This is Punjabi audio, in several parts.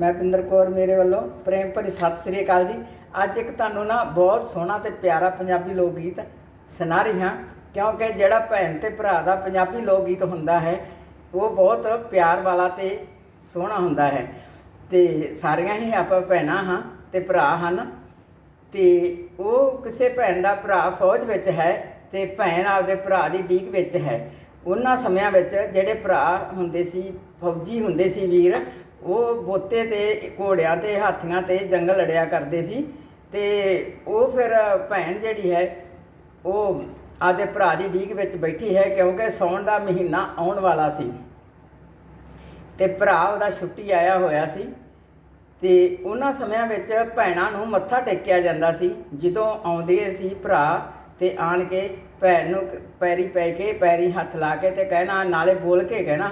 ਮੈਂ ਪਿੰਦਰ ਕੌਰ ਮੇਰੇ ਵੱਲੋਂ ਪ੍ਰੇਮ ਭਰੀ ਸਤਿ ਸ੍ਰੀ ਅਕਾਲ ਜੀ। ਅੱਜ ਇੱਕ ਤੁਹਾਨੂੰ ਨਾ ਬਹੁਤ ਸੋਹਣਾ ਤੇ ਪਿਆਰਾ ਪੰਜਾਬੀ ਲੋਕ ਗੀਤ ਸੁਣਾ ਰਹੀ ਹਾਂ, ਕਿਉਂਕਿ ਜਿਹੜਾ ਭੈਣ ਤੇ ਭਰਾ ਦਾ ਪੰਜਾਬੀ ਲੋਕ ਗੀਤ ਹੁੰਦਾ ਹੈ, ਉਹ ਬਹੁਤ ਪਿਆਰ ਵਾਲਾ ਤੇ ਸੋਹਣਾ ਹੁੰਦਾ ਹੈ। ਤੇ ਸਾਰੀਆਂ ਹੀ ਆਪਾਂ ਭੈਣਾਂ ਹਾਂ ਤੇ ਭਰਾ ਹਨ। ਤੇ ਉਹ ਕਿਸੇ ਭੈਣ ਦਾ ਭਰਾ ਫੌਜ ਵਿੱਚ ਹੈ ਤੇ ਭੈਣ ਆਪਦੇ ਭਰਾ ਦੀ ਡੀਕ ਵਿੱਚ ਹੈ। ਉਹਨਾਂ ਸਮਿਆਂ ਵਿੱਚ ਜਿਹੜੇ ਭਰਾ ਹੁੰਦੇ ਸੀ, ਫੌਜੀ ਹੁੰਦੇ ਸੀ ਵੀਰ ਉਹ ਬੋਤੇ ਤੇ, ਘੋੜਿਆਂ ਤੇ, ਹਾਥੀਆਂ ਤੇ ਜੰਗ ਲੜਿਆ ਕਰਦੇ ਸੀ ਤੇ ਉਹ ਫਿਰ ਭੈਣ ਜਿਹੜੀ ਹੈ, ਉਹ ਆਪਦੇ ਭਰਾ ਦੀ ਡੀਕ ਵਿੱਚ ਬੈਠੀ ਹੈ ਕਿਉਂਕਿ ਸੌਣ ਦਾ ਮਹੀਨਾ ਆਉਣ ਵਾਲਾ ਸੀ। ਤੇ ਭਰਾ ਉਹਦਾ ਛੁੱਟੀ ਆਇਆ ਹੋਇਆ ਸੀ ਤੇ ਉਹਨਾਂ ਸਮਿਆਂ ਵਿੱਚ ਭੈਣਾਂ ਨੂੰ ਮੱਥਾ ਟੇਕਿਆ ਜਾਂਦਾ ਸੀ। ਜਦੋਂ ਆਉਂਦੇ ਸੀ ਭਰਾ ਤੇ ਆਣ ਕੇ ਭੈਣ ਨੂੰ ਪੈਰੀ ਪੈ ਕੇ, ਪੈਰੀ ਹੱਥ ਲਾ ਕੇ ਤੇ ਕਹਿਣਾ, ਨਾਲੇ ਬੋਲ ਕੇ ਕਹਿਣਾ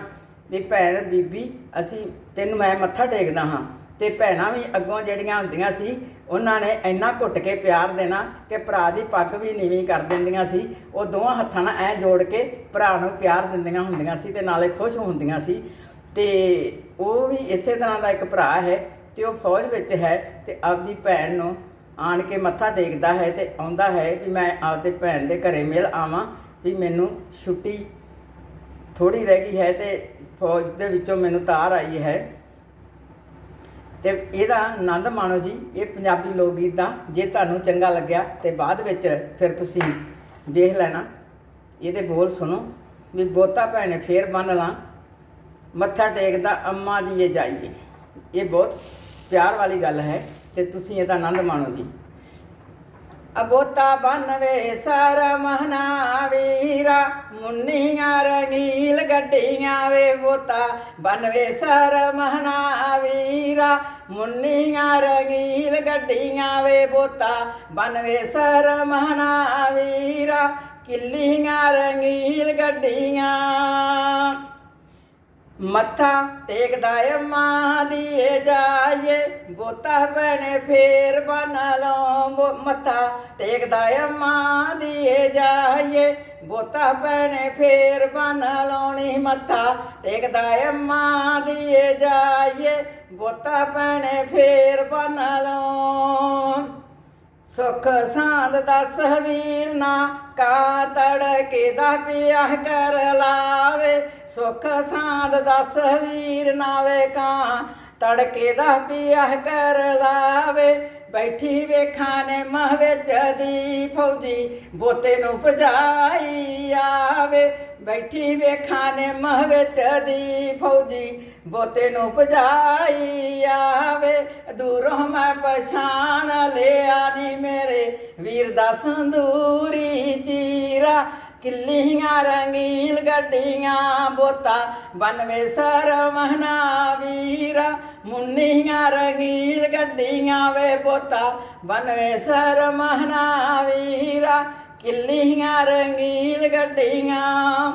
ਵੀ ਭੈਣ, ਬੀਬੀ, ਅਸੀਂ ਤੈਨੂੰ ਮੈਂ ਮੱਥਾ ਟੇਕਦਾ ਹਾਂ। ਤੇ ਭੈਣਾਂ ਵੀ ਅੱਗੋਂ ਜਿਹੜੀਆਂ ਹੁੰਦੀਆਂ ਸੀ, ਉਹਨਾਂ ਨੇ ਇੰਨਾ ਘੁੱਟ ਕੇ ਪਿਆਰ ਦੇਣਾ ਕਿ ਭਰਾ ਦੀ ਪੱਗ ਵੀ ਨੀਵੀਂ ਕਰ ਦਿੰਦੀਆਂ ਸੀ। ਉਹ ਦੋਵਾਂ ਹੱਥਾਂ ਨਾਲ ਐ ਜੋੜ ਕੇ ਭਰਾ ਨੂੰ ਪਿਆਰ ਦਿੰਦੀਆਂ ਹੁੰਦੀਆਂ ਸੀ ਤੇ ਨਾਲੇ ਖੁਸ਼ ਹੁੰਦੀਆਂ ਸੀ। ਤੇ ਉਹ ਵੀ ਇਸੇ ਤਰ੍ਹਾਂ ਦਾ ਇੱਕ ਭਰਾ ਹੈ ਤੇ ਉਹ ਫੌਜ ਵਿੱਚ ਹੈ ਤੇ ਆਪਦੀ ਭੈਣ ਨੂੰ ਆਣ ਕੇ ਮੱਥਾ ਟੇਕਦਾ ਹੈ ਤੇ ਆਉਂਦਾ ਹੈ ਵੀ ਮੈਂ ਆਪਦੇ ਭੈਣ ਦੇ ਘਰੇ ਮਿਲ ਆਵਾਂ, ਵੀ ਮੈਨੂੰ ਛੁੱਟੀ ਥੋੜੀ ਰਹਿ ਗਈ ਹੈ ਤੇ ਫੌਜ ਦੇ ਵਿੱਚੋਂ ਮੈਨੂੰ ਤਾਰ ਆਈ ਹੈ। ਤੇ ਇਹਦਾ ਆਨੰਦ ਮਾਣੋ ਜੀ, ਇਹ ਪੰਜਾਬੀ ਲੋਕ ਗੀਤ ਦਾ, ਜੇ ਤੁਹਾਨੂੰ ਚੰਗਾ ਲੱਗਿਆ ਤੇ ਬਾਅਦ ਵਿੱਚ ਫਿਰ ਤੁਸੀਂ ਵੇਖ ਲੈਣਾ। ਇਹਦੇ ਬੋਲ ਸੁਣੋ। ਵੀ ਬੋਤਾ ਭੈਣੇ, ਫੇਰ ਬੰਨ ਲਾਂ। ਮੱਥਾ ਟੇਕਦਾ ਅੰਮਾ ਦੀ ਇਹ ਜਾਈਏ। ਇਹ ਬਹੁਤ ਪਿਆਰ ਵਾਲੀ ਗੱਲ ਹੈ ਤੇ ਤੁਸੀਂ ਇਹਦਾ ਆਨੰਦ ਮਾਣੋ ਜੀ। ਅਬੋਤਾ ਬਨਵੇ ਸਾਰਾ ਮਹਨਾ ਵੀਰਾ ਮੁੰਨੀਆਂ ਰੰਗੀਲ ਗੱਡੀਆਂ ਵੇ ਬੋਤਾ। ਬਨਵੇ ਸਰ ਮਹਨਾ ਵੀਰਾ, ਮੁੰਨੀਆਂ ਰੰਗੀਲ ਗੱਡੀਆਂ ਵੇ ਬੋਤਾ। ਬਨਵੇ ਸਰ ਮਹਨਾ ਵੀਰਾ, ਕਿੱਲੀਆਂ ਰੰਗੀਲ ਗੱਡੀਆਂ। ਮੱਥਾ ਟੇਕਦਾ ਏ ਮਾਂ ਦੀਏ ਜਾਏ ਬੋਤਾ ਬਣੇ ਫੇਰ ਬਨ ਲਓ ਮੱਥਾ ਟੇਕਦਾ ਏ ਮਾਂ ਦੀਏ ਜਾਏ ਬੋਤਾ ਬਣੇ ਫੇਰ ਬਨ ਲਾਉਣੀ ਮੱਥਾ, ਟੇਕਦਾ ਏ ਮਾਂ ਦੀਏ ਜਾਏ ਬੋਤਾ ਬਣੇ ਫੇਰ ਬਨ ਲਓ ਸੁਖ ਸਾਂਦ ਦਸ ਵੀਰ ਨਾ ਕਾ ਤੜਕੇ ਦਾ ਪਿਆਹ ਕਰ ਲਾਵੇ। ਸੁਖ ਸਾਂਦ ਦਸ ਵੀਰ ਨਾ ਵੇ ਕਾ, ਤੜਕੇ ਦਾ ਪਿਆਹ ਕਰ ਲਾਵੇ। ਬੈਠੀ ਵੇਖਾਂ ਨੇ ਮਹ ਵਿੱਚ ਦੀ ਫੌਜੀ, ਬੋਤੇ ਨੂੰ ਭਜਾਈ ਆਵੇ। ਬੈਠੀ ਵੇਖਾਂ ਨੇ ਮਹ ਵਿੱਚ ਦੀ ਫੌਜੀ, ਬੋਤੇ ਨੂੰ ਭਜਾਈ ਆਵੇ। ਦੂਰੋਂ ਮੈਂ ਪਛਾਣ ਲਿਆ ਨੀ ਮੇਰੇ ਵੀਰ ਦਾ ਸੰਦੂਰੀ ਚੀਰਾ। ਕਿੱਲੀਆਂ ਰੰਗੀਲ ਗੱਡੀਆਂ, ਬੋਤਾ ਬਨਵੇ ਸਰ ਮਹਨਾ ਵੀਰਾ। ਮੁੰਨੀਆਂ ਰੰਗੀਲ ਗੱਡੀਆਂ ਵੇ ਬੋਤਾ ਬਨਵੇ ਸਰ ਮਹਨਾ ਵੀਰਾ। ਕਿੱਲੀਆਂ ਰੰਗੀਲ ਗੱਡੀਆਂ।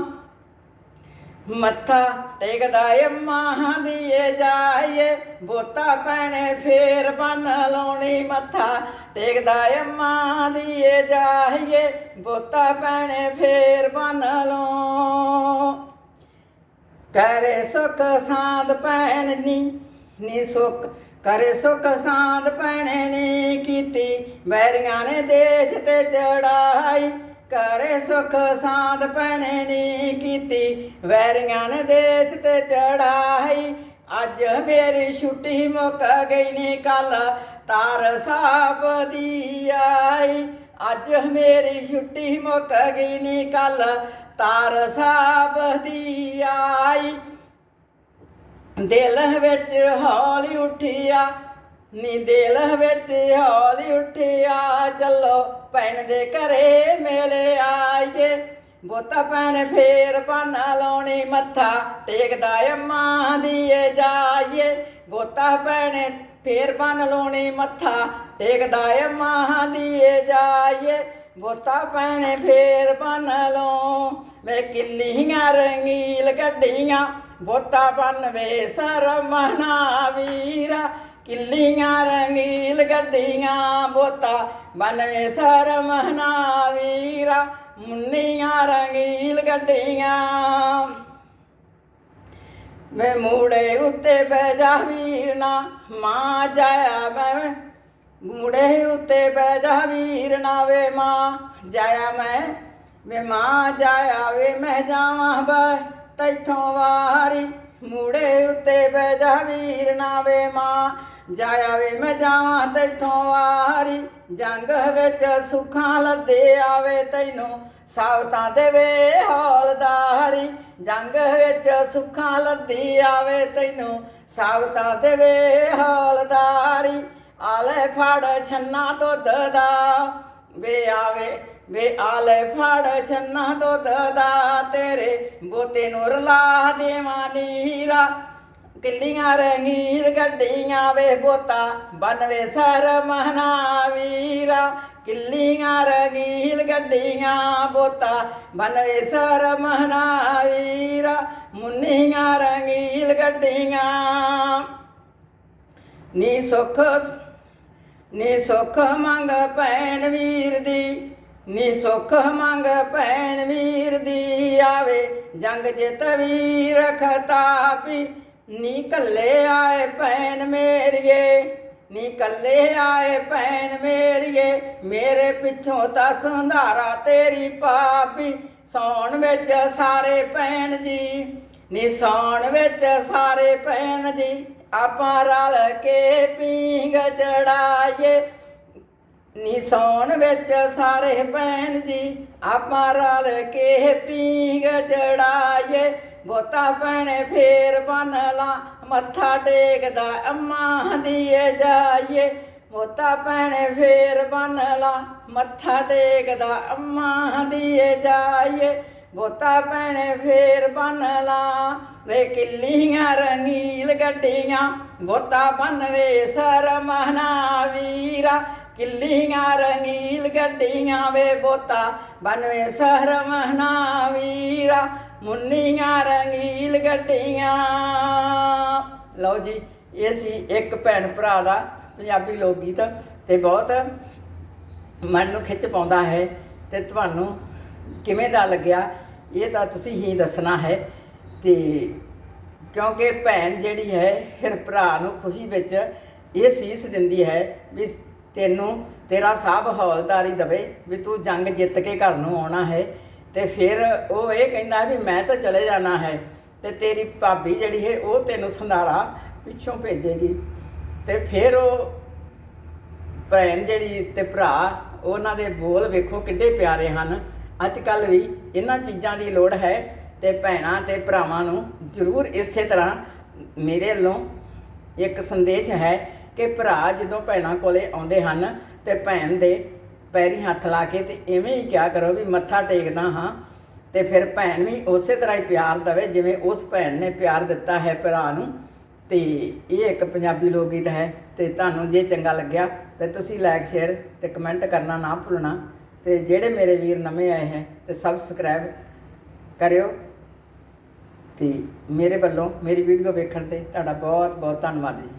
ਮੱਥਾ ਟੇਕਦਾ ਏ ਮਾਂ ਦੀਏ ਜਾਏ। ਬੋਤਾ ਪੈਣੇ ਫੇਰ ਬੰਨ ਲਾਉਣੀ ਮੱਥਾ। ਟੇਕਦਾ ਏ ਮਾਂ ਦੀਏ ਜਾਏ। ਬੋਤਾ ਪੈਣੇ ਫੇਰ ਬੰਨ ਲਾਉ। ਕਰੇ ਸੁਖ ਸਾਧ ਪੈਣ ਨੀ ਨੀ ਸੁਖ। ਕਰੇ ਸੁਖ ਸਾਧ ਪੈਣੇ ਨੀ ਕੀਤੀ। ਬੈਰੀਆਂ ਨੇ ਦੇਸ਼ ਤੇ ਚੜਾਈ। ਕਰੇ ਸੁਖ ਸਾਧ ਭੈਣੇ ਨੀ ਕੀਤੀ। ਵੈਰੀਆਂ ਨੇ ਦੇਸ਼ ਤੇ ਚੜਾਈ ਅੱਜ ਮੇਰੀ ਛੁੱਟੀ ਮੁੱਕ ਗਈ ਨੀ ਕੱਲ। ਤਾਰ ਸਾਹਿਬ ਦੀ ਆਈ। ਅੱਜ ਮੇਰੀ ਛੁੱਟੀ ਮੁੱਕ ਗਈ ਨੀ ਕੱਲ। ਤਾਰ ਸਾਹਿਬ ਦੀ ਆਈ। ਦਿਲ ਵਿੱਚ ਹੌਲੀ ਉੱਠਿਆ। ਨੀ ਦਿਲ ਵਿੱਚ ਹੌਲੀ ਉੱਠਿਆ, ਚੱਲੋ ਭੈਣ ਦੇ ਘਰੇ ਮੇਲੇ ਆਈਏ। ਬੋਤਾ ਭੈਣ ਫੇਰ ਪਾਣਾ ਲਾਉਣੀ ਮੱਥਾ, ਟੇਕਦਾ ਏ ਮਾਂ ਦੀਏ ਜਾਈਏ। ਬੋਤਾ ਭੈਣ ਫੇਰ ਬਨ ਲਾਉਣੀ ਮੱਥਾ, ਟੇਕਦਾ ਏ ਮਾਂ ਦੀਏ ਜਾਈਏ। ਬੋਤਾ ਭੈਣੇ ਫੇਰ ਬਨ ਲੋ ਵੇ ਕਿੱਲੀਆਂ ਰੰਗੀਲ ਗੱਡੀਆਂ। ਬੋਤਾ ਬਨ ਵੇ ਸਰਮਨਾ ਵੀਰਾ ਕਿੱਲੀਆਂ ਰੰਗੀਲ ਗੱਡੀਆਂ ਬੋਤਾ ਬਨ ਵੇ ਸਰਮਨਾ ਵੀਰਾ, ਮੁੰਨੀਆਂ ਰੰਗੀਲ ਗੱਡੀਆਂ। ਵੇ ਮੂੜੇ ਉੱਤੇ ਬਹਿ ਜਾ ਵੀਰ ਨਾ ਮਾਂ ਜਾਇਆ ਮੈਂ ਮੂੜੇ ਉੱਤੇ ਬਹਿ ਜਾ ਵੀਰ ਨਾ ਵੇ ਮਾਂ, ਜਾਇਆ ਮੈਂ। ਵੇ ਮਾਂ ਜਾਇਆ ਵੇ, ਮੈਂ ਜਾਵਾਂ ਬੈ ਤੈਥੋਂ ਵਾਰੀ। ਮੂੜੇ ਉੱਤੇ ਬਹਿ ਜਾ ਵੀਰ ਨਾ ਵੇ ਮਾਂ ਜਾਇਆ ਵੇ ਮੈਂ ਜਾਵਾਂ ਤੈਥੋਂ ਵਾਰੀ। ਜੰਗ ਵਿੱਚ ਸੁਖਾਂ ਲੱਦੇ ਆਵੇ ਤੈਨੂੰ ਸਾਵਤਾਂ ਦੇਵੇ ਹੌਲਦਾਰੀ। ਜੰਗ ਵਿੱਚ ਸੁੱਖਾਂ ਲੱਦੀ ਆਵੇ ਤੈਨੂੰ ਸਾਵਤਾਂ ਦੇਵੇ ਹੌਲਦਾਰੀ। ਆਲੇ ਫੜ ਛੰਨਾ ਦੁੱਧ ਦਾ, ਵੇ ਆਵੇ, ਵੇ ਆਲੇ ਫੜ ਛੰਨਾ ਦੁੱਧ ਦਾ। ਤੇਰੇ ਬੋਤੇ ਨੂੰ ਰਲਾ ਦੇਵਾਂ ਨੀਰਾ। ਕਿੱਲੀਆਂ ਰੰਗੀਰ ਗੱਡੀਆਂ ਵੇ ਬੋਤਾ ਬਨਵੇ ਸਰ ਮਹਨਾ ਵੀਰਾ। ਕਿੱਲੀਆਂ ਰੰਗੀਲ ਗੱਡੀਆਂ ਬੋਤਾ ਬਨਵੇ ਸਰ ਮਹਨਾ ਵੀਰਾ। ਮੁੰਨੀਆਂ ਰੰਗੀਲ ਗੱਡੀਆਂ। ਨੀ ਸੁਖ ਨੀ ਸੁਖ ਮੰਗ ਭੈਣ ਵੀਰ ਦੀ। ਨੀ ਸੁਖ ਮੰਗ ਭੈਣ ਵੀਰ ਦੀ ਆਵੇ, ਜੰਗ ਜਿਤ ਵੀਰ ਖਤਾਪੀ ਨੀ ਕੱਲੇ ਆਏ ਭੈਣ ਮੇਰੀਏ ਨੀ ਕੱਲੇ ਆਏ ਭੈਣ ਮੇਰੀਏ, ਮੇਰੇ ਪਿੱਛੋਂ ਤਾਂ ਹੰਧਾਰਾ ਤੇਰੀ ਪਾਪੀ ਸੌਣ ਵਿੱਚ ਸਾਰੇ ਭੈਣ ਜੀ ਨੀ ਸੌਣ ਵਿੱਚ ਸਾਰੇ ਭੈਣ ਜੀ, ਆਪਾਂ ਰਲ ਕੇ ਪੀਂਘ ਚੜਾਈਏ। ਨੀ ਸੌਣ ਵਿੱਚ ਸਾਰੇ ਭੈਣ ਜੀ, ਆਪਾਂ ਰਲ ਕੇ ਪੀਂਗ ਚੜਾਈਏ। ਬੋਤਾ ਭੈਣੇ ਫੇਰ ਬਨ ਲਾ, ਮੱਥਾ ਟੇਕਦਾ ਅੰਮਾ ਦੀਏ ਜਾਈਏ। ਬੋਤਾ ਭੈਣੇ ਫੇਰ ਬਨ ਲਾ, ਮੱਥਾ ਟੇਕਦਾ ਅੰਮਾ ਦੀਏ ਜਾਈਏ। ਬੋਤਾ ਭੈਣੇ ਫੇਰ ਬਨ ਲਾ, ਵੇ ਕਿੱਲੀਆਂ ਰੰਗੀਲ ਗੱਡੀਆਂ। ਬੋਤਾ ਬਨਵੇ ਸਰ ਮਹਨਾ ਵੀਰਾ ਕਿੱਲੀਆਂ ਰੰਗੀਲ ਗੱਡੀਆਂ ਵੇ ਬੋਤਾ ਬਨਵੇ ਸਰ ਮਹਨਾ ਵੀਰਾ, ਮੁੰਨੀਆਂ ਰੰਗੀਲ ਗੱਡੀਆਂ। ਲਓ ਜੀ, ਇਹ ਸੀ ਇੱਕ ਭੈਣ ਭਰਾ ਦਾ, ਪੰਜਾਬੀ ਲੋਕ ਗੀਤ ਤੇ ਬਹੁਤ ਮਨ ਨੂੰ ਖਿੱਚ ਪਾਉਂਦਾ ਹੈ, ਤੇ ਤੁਹਾਨੂੰ ਕਿਵੇਂ ਦਾ ਲੱਗਿਆ, ਇਹ ਤਾਂ ਤੁਸੀਂ ਹੀ ਦੱਸਣਾ ਹੈ। ਤੇ ਕਿਉਂਕਿ ਭੈਣ ਜਿਹੜੀ ਹੈ, ਫਿਰ ਭਰਾ ਨੂੰ ਖੁਸ਼ੀ ਵਿੱਚ ਇਹ ਸੀਸ ਦਿੰਦੀ ਹੈ ਵੀ ਤੈਨੂੰ ਤੇਰਾ ਸਾਬ ਹੌਲਦਾਰੀ ਦਵੇ ਵੀ ਤੂੰ ਜੰਗ ਜਿੱਤ ਕੇ ਘਰ ਨੂੰ ਆਉਣਾ ਹੈ। ਤੇ ਫਿਰ ਉਹ ਇਹ ਕਹਿੰਦਾ ਵੀ ਮੈਂ ਤਾਂ ਚਲੇ ਜਾਣਾ ਹੈ ਤੇ ਤੇਰੀ ਭਾਬੀ ਜਿਹੜੀ ਹੈ ਉਹ ਤੈਨੂੰ ਸੰਧਾਰਾ ਪਿੱਛੋਂ ਭੇਜੇਗੀ। ਤੇ ਫਿਰ ਉਹ ਭੈਣ ਜਿਹੜੀ ਤੇ ਭਰਾ, ਉਹਨਾਂ ਦੇ ਬੋਲ ਵੇਖੋ ਕਿੱਡੇ ਪਿਆਰੇ ਹਨ। ਅੱਜ ਕੱਲ ਵੀ ਇਹਨਾਂ ਚੀਜ਼ਾਂ ਦੀ ਲੋੜ ਹੈ ਤੇ ਭੈਣਾਂ ਤੇ ਭਰਾਵਾਂ ਨੂੰ ਜ਼ਰੂਰ ਇਸੇ ਤਰ੍ਹਾਂ ਮੇਰੇ ਵੱਲੋਂ ਇੱਕ ਸੰਦੇਸ਼ ਹੈ ਕਿ ਭਰਾ ਜਦੋਂ ਭੈਣਾਂ ਕੋਲੇ ਆਉਂਦੇ ਹਨ ਤੇ ਭੈਣ ਦੇ ਪੈਰੀ ਹੱਥ ਲਾ ਕੇ ਤੇ ਐਵੇਂ ਹੀ ਕਿਹਾ ਕਰੋ ਵੀ ਮੱਥਾ ਟੇਕਦਾ ਹਾਂ ਤੇ ਫਿਰ ਭੈਣ ਵੀ ਉਸੇ ਤਰ੍ਹਾਂ ਹੀ ਪਿਆਰ ਦਵੇ ਜਿਵੇਂ ਉਸ ਭੈਣ ਨੇ ਪਿਆਰ ਦਿੱਤਾ ਹੈ ਭਰਾ ਨੂੰ। ਤੇ ਇਹ ਇੱਕ ਪੰਜਾਬੀ ਲੋਕ ਗੀਤ ਹੈ ਤੇ ਤੁਹਾਨੂੰ ਜੇ ਚੰਗਾ ਲੱਗਿਆ ਤੇ ਤੁਸੀਂ ਲਾਈਕ ਸ਼ੇਅਰ ਤੇ ਕਮੈਂਟ ਕਰਨਾ ਨਾ ਭੁੱਲਣਾ। ਤੇ ਜਿਹੜੇ ਮੇਰੇ ਵੀਰ ਨਵੇਂ ਆਏ ਹੈ ਤੇ ਸਬਸਕ੍ਰਾਈਬ ਕਰਿਓ। ਤੇ ਮੇਰੇ ਵੱਲੋਂ ਮੇਰੀ ਵੀਡੀਓ ਵੇਖਣ ਤੇ ਤੁਹਾਡਾ ਬਹੁਤ ਬਹੁਤ ਧੰਨਵਾਦ ਜੀ।